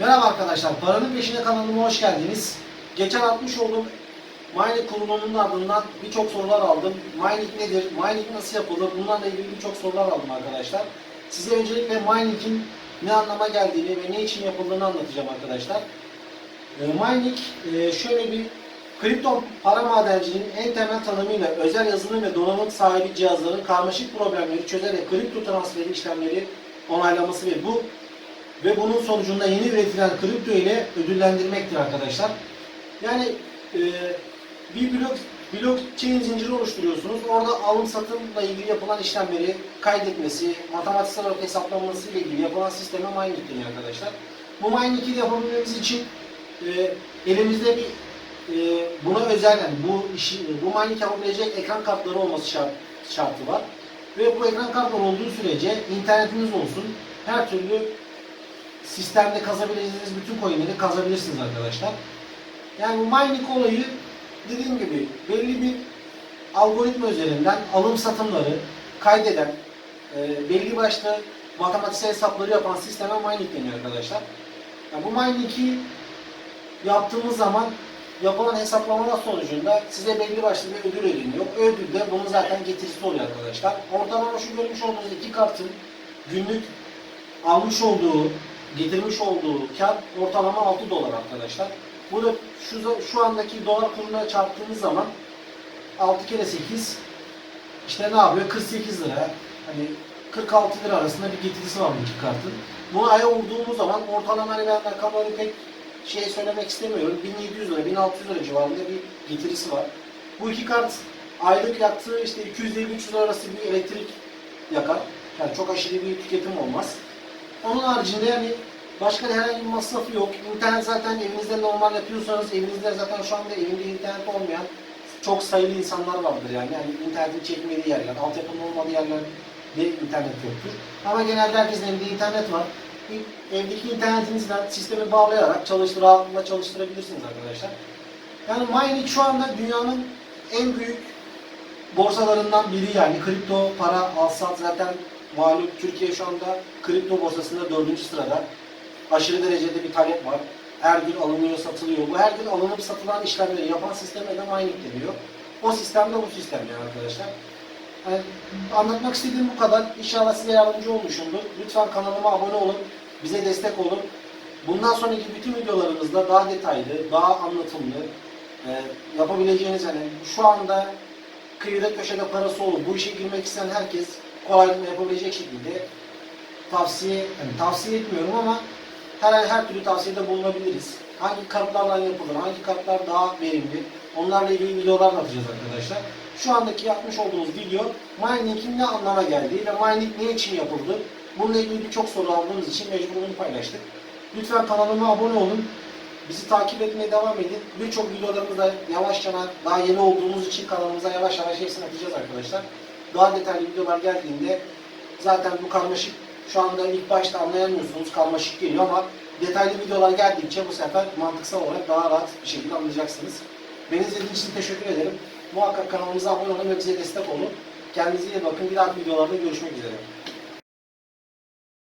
Merhaba arkadaşlar, Paranın Peşine kanalıma hoş geldiniz. Geçen atmış olduğum mining kurulumunun ardından birçok sorular aldım. Mining nedir, mining nasıl yapılır, bunlarla ilgili birçok sorular aldım arkadaşlar. Size öncelikle mining'in ne anlama geldiğini ve ne için yapıldığını anlatacağım arkadaşlar. E, mining şöyle bir kripto para madenciliğinin en temel tanımıyla özel yazılım ve donanım sahibi cihazların karmaşık problemleri çözerek kripto transferi işlemleri onaylaması ve bu ve bunun sonucunda yeni üretilen kripto ile ödüllendirmektir arkadaşlar. Yani e, bir blok blockchain zinciri oluşturuyorsunuz. Orada alım satımla ilgili yapılan işlemleri kaydetmesi, matematiksel olarak hesaplaması ile ilgili yapılan sisteme mining deniyor arkadaşlar. Bu mining'i yapabilmemiz için e, elimizde bir e, buna özel yani bu işi bu mining yapabilecek ekran kartları olması şart, şartı var. Ve bu ekran kartları olduğu sürece internetiniz olsun her türlü sistemde kazabileceğiniz bütün coinleri kazabilirsiniz arkadaşlar. Yani bu mining olayı dediğim gibi belli bir algoritma üzerinden alım satımları kaydeden, e, belli başlı matematiksel hesapları yapan sisteme mining deniyor arkadaşlar. Yani bu mining'i yaptığımız zaman yapılan hesaplamalar sonucunda size belli başlı bir ödül ödeniyor. Ödül de bunun zaten getirisi oluyor arkadaşlar. Ortalama şu görmüş olduğunuz iki kartın günlük almış olduğu, getirmiş olduğu kar ortalama 6 dolar arkadaşlar. Bu da şu, şu andaki dolar kuruna çarptığınız zaman 6 kere 8 işte ne yapıyor? 48 lira. Hani 46 lira arasında bir getirisi var bu iki kartın. Bunu aya vurduğumuz zaman ortalama hani ben rakamları pek şey söylemek istemiyorum. 1700 lira, 1600 lira civarında bir getirisi var. Bu iki kart aylık yaktığı işte 250-300 lira arası bir elektrik yakar. Yani çok aşırı bir tüketim olmaz. Onun haricinde yani başka herhangi bir masrafı yok. İnternet zaten evinizde normal yapıyorsanız evinizde zaten şu anda evinde internet olmayan çok sayılı insanlar vardır yani. yani internetin çekmediği yerler, altyapının olmadığı yerlerde internet yoktur. Ama genelde herkesin evinde internet var. Evdeki internetinizden sistemi bağlayarak çalıştır, rahatlıkla çalıştırabilirsiniz arkadaşlar. Yani mining şu anda dünyanın en büyük borsalarından biri yani kripto para alsat zaten malum Türkiye şu anda kripto borsasında dördüncü sırada. Aşırı derecede bir talep var. Her gün alınıyor, satılıyor. Bu her gün alınıp satılan işlemleri yapan sisteme de mining deniyor. O sistem de bu sistem yani arkadaşlar. Yani anlatmak istediğim bu kadar. İnşallah size yardımcı olmuşumdur. Lütfen kanalıma abone olun. Bize destek olun. Bundan sonraki bütün videolarımızda daha detaylı, daha anlatımlı e, yapabileceğiniz hani şu anda kıyıda köşede parası olup bu işe girmek isteyen herkes kolaylıkla yapabilecek şekilde tavsiye yani tavsiye etmiyorum ama her her türlü tavsiyede bulunabiliriz. Hangi kartlarla yapılır, hangi kartlar daha verimli, onlarla ilgili videolar atacağız arkadaşlar. Şu andaki yapmış olduğumuz video mining'in ne anlama geldiği ve mining ne için yapıldı, bununla ilgili birçok soru aldığımız için mecbur bunu paylaştık. Lütfen kanalıma abone olun. Bizi takip etmeye devam edin. Birçok videolarımızda yavaşça daha yeni olduğumuz için kanalımıza yavaş yavaş hepsini atacağız arkadaşlar. Daha detaylı videolar geldiğinde zaten bu karmaşık şu anda ilk başta anlayamıyorsunuz karmaşık geliyor ama detaylı videolar geldikçe bu sefer mantıksal olarak daha rahat bir şekilde anlayacaksınız. Beni izlediğiniz için teşekkür ederim. Muhakkak kanalımıza abone olun ve bize destek olun. Kendinize iyi bakın. Bir dahaki videolarda görüşmek üzere.